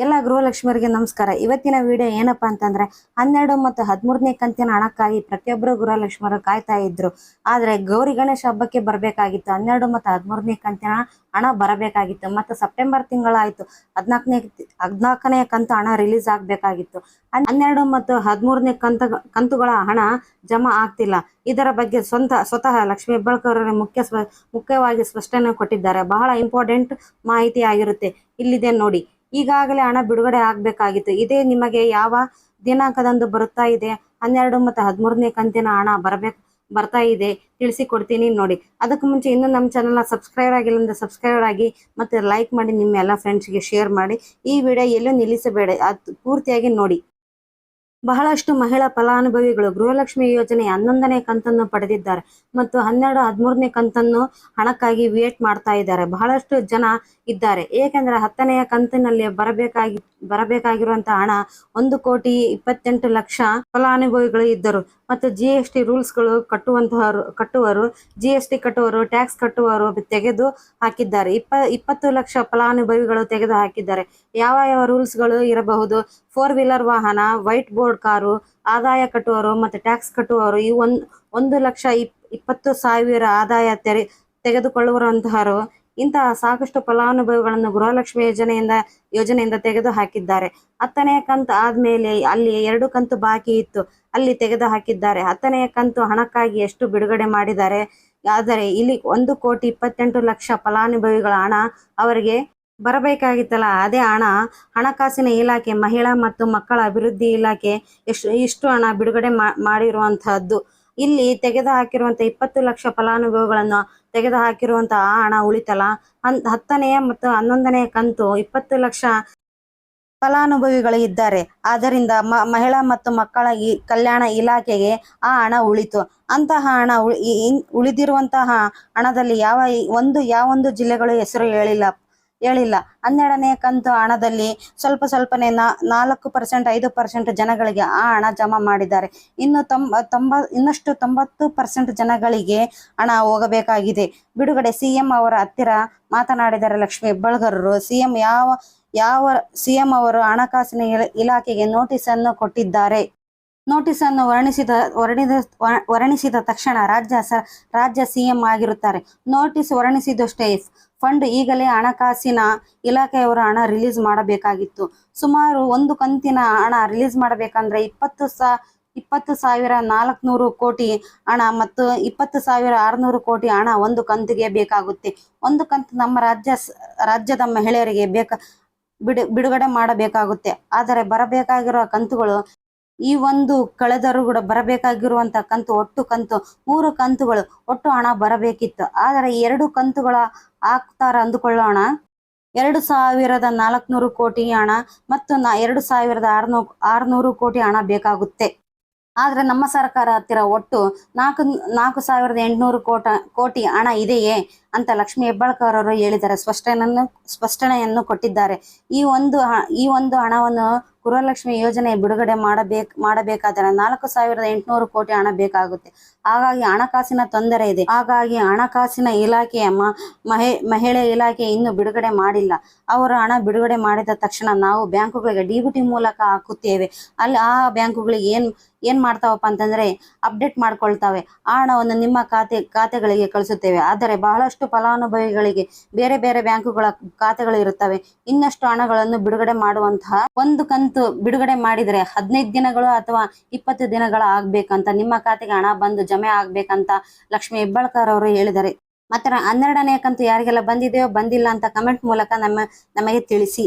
ಎಲ್ಲ ಗೃಹಲಕ್ಷ್ಮಿಯರಿಗೆ ನಮಸ್ಕಾರ. ಇವತ್ತಿನ ವಿಡಿಯೋ ಏನಪ್ಪಾ ಅಂತಂದ್ರೆ ಹನ್ನೆರಡು ಮತ್ತು ಹದಿಮೂರನೇ ಕಂತಿನ ಹಣಕ್ಕಾಗಿ ಪ್ರತಿಯೊಬ್ಬರು ಗೃಹಲಕ್ಷ್ಮಿಯವರು ಕಾಯ್ತಾ ಇದ್ರು. ಆದ್ರೆ ಗೌರಿ ಗಣೇಶ ಹಬ್ಬಕ್ಕೆ ಬರಬೇಕಾಗಿತ್ತು. ಹನ್ನೆರಡು ಮತ್ತು ಹದಿಮೂರನೇ ಕಂತಿನ ಹಣ ಬರಬೇಕಾಗಿತ್ತು. ಮತ್ತು ಸೆಪ್ಟೆಂಬರ್ ತಿಂಗಳಾಯಿತು. ಹದಿನಾಲ್ಕನೇ ಹದಿನಾಲ್ಕನೇ ಕಂತು ಹಣ ರಿಲೀಸ್ ಆಗಬೇಕಾಗಿತ್ತು. ಹನ್- ಹನ್ನೆರಡು ಮತ್ತು ಹದಿಮೂರನೇ ಕಂತ ಕಂತುಗಳ ಹಣ ಜಮಾ ಆಗ್ತಿಲ್ಲ. ಇದರ ಬಗ್ಗೆ ಸ್ವಂತ ಸ್ವತಃ ಲಕ್ಷ್ಮೀ ಹೆಬ್ಬಾಳ್ಕರ್ ಮುಖ್ಯ ಮುಖ್ಯವಾಗಿ ಸ್ಪಷ್ಟನೆ ಕೊಟ್ಟಿದ್ದಾರೆ. ಬಹಳ ಇಂಪಾರ್ಟೆಂಟ್ ಮಾಹಿತಿ ಆಗಿರುತ್ತೆ ಇಲ್ಲಿದೆ ನೋಡಿ. ಈಗಾಗಲೇ ಹಣ ಬಿಡುಗಡೆ ಆಗಬೇಕಾಗಿತ್ತು. ಇದೇ ನಿಮಗೆ ಯಾವ ದಿನಾಂಕದಂದು ಬರುತ್ತಾ ಇದೆ? ಹನ್ನೆರಡು ಮತ್ತು ಹದಿಮೂರನೇ ಕಂತಿನ ಹಣ ಬರಬೇಕು, ಬರ್ತಾ ಇದೆ ತಿಳಿಸಿ ಕೊಡ್ತೀನಿ ನೋಡಿ. ಅದಕ್ಕೆ ಮುಂಚೆ ಇನ್ನೂ ನಮ್ಮ ಚಾನಲ್ನ ಸಬ್ಸ್ಕ್ರೈಬ್ ಆಗಿಲ್ಲ ಅಂದ್ರೆ ಸಬ್ಸ್ಕ್ರೈಬ್ ಆಗಿ ಮತ್ತು ಲೈಕ್ ಮಾಡಿ, ನಿಮ್ಮ ಎಲ್ಲ ಫ್ರೆಂಡ್ಸ್ಗೆ ಶೇರ್ ಮಾಡಿ. ಈ ವಿಡಿಯೋ ಎಲ್ಲೂ ನಿಲ್ಲಿಸಬೇಡ. ಅದು ಪೂರ್ತಿಯಾಗಿ ನೋಡಿ. ಬಹಳಷ್ಟು ಮಹಿಳಾ ಫಲಾನುಭವಿಗಳು ಗೃಹಲಕ್ಷ್ಮಿ ಯೋಜನೆ ಹನ್ನೊಂದನೇ ಕಂತನ್ನು ಪಡೆದಿದ್ದಾರೆ ಮತ್ತು ಹನ್ನೆರಡು ಹದಿಮೂರನೇ ಕಂತನ್ನು ಹಣಕ್ಕಾಗಿ ವೇಟ್ ಮಾಡ್ತಾ ಇದ್ದಾರೆ. ಬಹಳಷ್ಟು ಜನ ಇದ್ದಾರೆ. ಏಕೆಂದರೆ ಹತ್ತನೆಯ ಕಂತಿನಲ್ಲಿ ಬರಬೇಕಾಗಿ, ಬರಬೇಕಾಗಿರುವಂತಹ ಹಣ ಒಂದು ಕೋಟಿ ಇಪ್ಪತ್ತೆಂಟು ಲಕ್ಷ ಫಲಾನುಭವಿಗಳು ಇದ್ದರು. ಮತ್ತು ಜಿ ಎಸ್ ಟಿ ರೂಲ್ಸ್ಗಳು ಕಟ್ಟುವಂತಹವರು ಕಟ್ಟುವರು ಜಿ ಎಸ್ ಟಿ ಕಟ್ಟುವರು ಟ್ಯಾಕ್ಸ್ ಕಟ್ಟುವರು ತೆಗೆದು ಹಾಕಿದ್ದಾರೆ. ಇಪ್ಪ, ಇಪ್ಪತ್ತು ಲಕ್ಷ ಫಲಾನುಭವಿಗಳು ತೆಗೆದು ಹಾಕಿದ್ದಾರೆ. ಯಾವ ಯಾವ ರೂಲ್ಸ್ಗಳು ಇರಬಹುದು? ಫೋರ್ ವೀಲರ್ ವಾಹನ ವೈಟ್ ಬೋರ್ಡ್ ಕಾರು ಆದಾಯ ಕಟ್ಟುವವರು ಮತ್ತು ಟ್ಯಾಕ್ಸ್ ಕಟ್ಟುವವರು ಈ ಒಂದ್, ಒಂದು ಲಕ್ಷ ಇಪ್, ಇಪ್ಪತ್ತು ಸಾವಿರ ಆದಾಯ ತೆರೆ ತೆಗೆದುಕೊಳ್ಳುವಂತಹರು ಇಂತಹ ಸಾಕಷ್ಟು ಫಲಾನುಭವಿಗಳನ್ನು ಗೃಹಲಕ್ಷ್ಮಿ ಯೋಜನೆಯಿಂದ ಯೋಜನೆಯಿಂದ ತೆಗೆದು ಹಾಕಿದ್ದಾರೆ ಹತ್ತನೆಯ ಕಂತು ಆದಮೇಲೆ ಅಲ್ಲಿ ಎರಡು ಕಂತು ಬಾಕಿ ಇತ್ತು, ಅಲ್ಲಿ ತೆಗೆದು ಹಾಕಿದ್ದಾರೆ ಹತ್ತನೆಯ ಕಂತು ಹಣಕ್ಕಾಗಿ ಎಷ್ಟು ಬಿಡುಗಡೆ ಮಾಡಿದ್ದಾರೆ, ಆದರೆ ಇಲ್ಲಿ ಒಂದು ಕೋಟಿ ಇಪ್ಪತ್ತೆಂಟು ಲಕ್ಷ ಫಲಾನುಭವಿಗಳ ಹಣ ಅವರಿಗೆ ಬರಬೇಕಾಗಿತ್ತಲ್ಲ. ಅದೇ ಹಣ, ಹಣಕಾಸಿನ ಇಲಾಖೆ, ಮಹಿಳಾ ಮತ್ತು ಮಕ್ಕಳ ಅಭಿವೃದ್ಧಿ ಇಲಾಖೆ ಎಷ್ಟು, ಇಷ್ಟು ಹಣ ಬಿಡುಗಡೆ ಮಾಡಿರುವಂತಹದ್ದು. ಇಲ್ಲಿ ತೆಗೆದು ಹಾಕಿರುವಂತ ಇಪ್ಪತ್ತು ಲಕ್ಷ ಫಲಾನುಭವಿಗಳನ್ನು ತೆಗೆದು ಹಾಕಿರುವಂತಹ ಆ ಹಣ ಉಳಿತಲ್ಲ. ಹನ್- ಹತ್ತನೆಯ ಮತ್ತು ಹನ್ನೊಂದನೆಯ ಕಂತು ಇಪ್ಪತ್ತು ಲಕ್ಷ ಫಲಾನುಭವಿಗಳು ಇದ್ದಾರೆ. ಆದ್ದರಿಂದ ಮ- ಮಹಿಳಾ ಮತ್ತು ಮಕ್ಕಳ ಈ ಕಲ್ಯಾಣ ಇಲಾಖೆಗೆ ಆ ಹಣ ಉಳಿತು. ಅಂತಹ ಹಣ ಉಳಿದಿರುವಂತಹ ಹಣದಲ್ಲಿ ಯಾವ, ಒಂದು, ಯಾವೊಂದು ಜಿಲ್ಲೆಗಳು ಹೆಸರು ಹೇಳಿಲ್ಲ. ಹೇಳಿಲ್ಲ. ಹನ್ನೆರಡನೇ ಕಂತು ಹಣದಲ್ಲಿ ಸ್ವಲ್ಪ ಸ್ವಲ್ಪನೇ ನಾಲ್ಕು ಪರ್ಸೆಂಟ್, ಐದು ಪರ್ಸೆಂಟ್ ಜನಗಳಿಗೆ ಆ ಹಣ ಜಮಾ ಮಾಡಿದ್ದಾರೆ. ಇನ್ನು ತೊಂಬ ಇನ್ನಷ್ಟು ತೊಂಬತ್ತು ಪರ್ಸೆಂಟ್ ಜನಗಳಿಗೆ ಹಣ ಹೋಗಬೇಕಾಗಿದೆ. ಬಿಡುಗಡೆ ಸಿಎಂ ಅವರ ಹತ್ತಿರ ಮಾತನಾಡಿದ್ದಾರೆ ಲಕ್ಷ್ಮಿ ಹೆಬ್ಬಾಳ್ಕರರು. ಸಿಎಂ ಯಾವ ಯಾವ ಸಿಎಂ ಅವರು ಹಣಕಾಸಿನ ಇಲ- ಇಲಾಖೆಗೆ ನೋಟಿಸ್ ಅನ್ನು ಕೊಟ್ಟಿದ್ದಾರೆ. ನೋಟಿಸ್ ಅನ್ನು ವರ್ಣಿಸಿದ ವರ್ಣಿದ ವರ್ಣಿಸಿದ ತಕ್ಷಣ ರಾಜ್ಯ ರಾಜ್ಯ ಸಿಎಂ ಆಗಿರುತ್ತಾರೆ. ನೋಟಿಸ್ ವರ್ಣಿಸಿದಷ್ಟೇ ಫಂಡ್ ಈಗಲೇ ಹಣಕಾಸಿನ ಇಲಾಖೆಯವರು ಹಣ ರಿಲೀಸ್ ಮಾಡಬೇಕಾಗಿತ್ತು. ಸುಮಾರು ಒಂದು ಕಂತಿನ ಹಣ ರಿಲೀಸ್ ಮಾಡಬೇಕಂದ್ರೆ ಇಪ್ಪತ್ತು ಸಾ, ಇಪ್ಪತ್ತು ಸಾವಿರ ನಾಲ್ಕುನೂರು ಕೋಟಿ ಹಣ ಮತ್ತು ಇಪ್ಪತ್ತು ಸಾವಿರ ಆರುನೂರು ಕೋಟಿ ಹಣ ಒಂದು ಕಂತಿಗೆ ಬೇಕಾಗುತ್ತೆ. ಒಂದು ಕಂತು ನಮ್ಮ ರಾಜ್ಯ ರಾಜ್ಯದ ಮಹಿಳೆಯರಿಗೆ ಬೇಕ, ಬಿಡು, ಬಿಡುಗಡೆ ಮಾಡಬೇಕಾಗುತ್ತೆ. ಆದರೆ ಬರಬೇಕಾಗಿರುವ ಕಂತುಗಳು ಈ ಒಂದು ಕಳೆದರೂ ಕೂಡ ಬರಬೇಕಾಗಿರುವಂತ ಕಂತು, ಒಟ್ಟು ಕಂತು, ಮೂರು ಕಂತುಗಳು, ಒಟ್ಟು ಹಣ ಬರಬೇಕಿತ್ತು. ಆದರೆ ಎರಡು ಕಂತುಗಳ ಹಾಕ್ತಾರ ಅಂದುಕೊಳ್ಳೋಣ. ಎರಡು ಸಾವಿರದ ನಾಲ್ಕುನೂರು ಕೋಟಿ ಹಣ ಮತ್ತು ನಾ, ಎರಡು ಸಾವಿರದ ಆರ್ನೂ, ಆರುನೂರು ಕೋಟಿ ಹಣ ಬೇಕಾಗುತ್ತೆ. ಆದರೆ ನಮ್ಮ ಸರ್ಕಾರ ಹತ್ತಿರ ಒಟ್ಟು ನಾಲ್ಕು ನಾಲ್ಕು ಸಾವಿರದ ಎಂಟುನೂರು ಕೋಟ, ಕೋಟಿ ಹಣ ಇದೆಯೇ? ಅಂತ ಲಕ್ಷ್ಮಿ ಹೆಬ್ಬಾಳ್ಕರ್ ಅವರು ಹೇಳಿದ್ದಾರೆ. ಸ್ಪಷ್ಟನೆಯನ್ನು ಸ್ಪಷ್ಟನೆಯನ್ನು ಕೊಟ್ಟಿದ್ದಾರೆ. ಈ ಒಂದು ಈ ಒಂದು ಹಣವನ್ನು ಗೃಹಲಕ್ಷ್ಮಿ ಯೋಜನೆ ಬಿಡುಗಡೆ ಮಾಡಬೇಕು, ಮಾಡಬೇಕಾದರೆ ನಾಲ್ಕು ಸಾವಿರದ ಎಂಟುನೂರು ಕೋಟಿ ಹಣ ಬೇಕಾಗುತ್ತೆ. ಹಾಗಾಗಿ ಹಣಕಾಸಿನ ತೊಂದರೆ ಇದೆ. ಹಾಗಾಗಿ ಹಣಕಾಸಿನ ಇಲಾಖೆಯ ಮಹಿ, ಮಹಿಳೆ ಇಲಾಖೆ ಇನ್ನು ಬಿಡುಗಡೆ ಮಾಡಿಲ್ಲ. ಅವರು ಹಣ ಬಿಡುಗಡೆ ಮಾಡಿದ ತಕ್ಷಣ ನಾವು ಬ್ಯಾಂಕುಗಳಿಗೆ ಡಿ ಮೂಲಕ ಹಾಕುತ್ತೇವೆ. ಅಲ್ಲಿ ಆ ಬ್ಯಾಂಕುಗಳಿಗೆ ಏನ್ ಏನ್ ಮಾಡ್ತಾವಪ್ಪ ಅಂತಂದ್ರೆ ಅಪ್ಡೇಟ್ ಮಾಡ್ಕೊಳ್ತಾವೆ. ಆ ಹಣವನ್ನು ನಿಮ್ಮ ಖಾತೆ, ಖಾತೆಗಳಿಗೆ ಕಳಿಸುತ್ತೇವೆ. ಆದರೆ ಬಹಳಷ್ಟು ಫಲಾನುಭವಿಗಳಿಗೆ ಬೇರೆ ಬೇರೆ ಬ್ಯಾಂಕುಗಳ ಖಾತೆಗಳು ಇರುತ್ತವೆ. ಇನ್ನಷ್ಟು ಹಣಗಳನ್ನು ಬಿಡುಗಡೆ ಮಾಡುವಂತಹ ಒಂದು ಕಂತು ಬಿಡುಗಡೆ ಮಾಡಿದರೆ ಹದಿನೈದು ದಿನಗಳು ಅಥವಾ ಇಪ್ಪತ್ತು ದಿನಗಳು ಆಗ್ಬೇಕಂತ ನಿಮ್ಮ ಖಾತೆಗೆ ಹಣ ಬಂದು ಜಮೆ ಆಗ್ಬೇಕಂತ ಲಕ್ಷ್ಮಿ ಹೆಬ್ಬಾಳ್ಕರ್ ಅವರು ಹೇಳಿದ್ದಾರೆ. ಮತ್ತೆ ಹನ್ನೆರಡನೇ ಕಂತು ಯಾರಿಗೆಲ್ಲ ಬಂದಿದೆಯೋ ಬಂದಿಲ್ಲ ಅಂತ ಕಮೆಂಟ್ ಮೂಲಕ ನಮ್ಮ ನಮಗೆ ತಿಳಿಸಿ.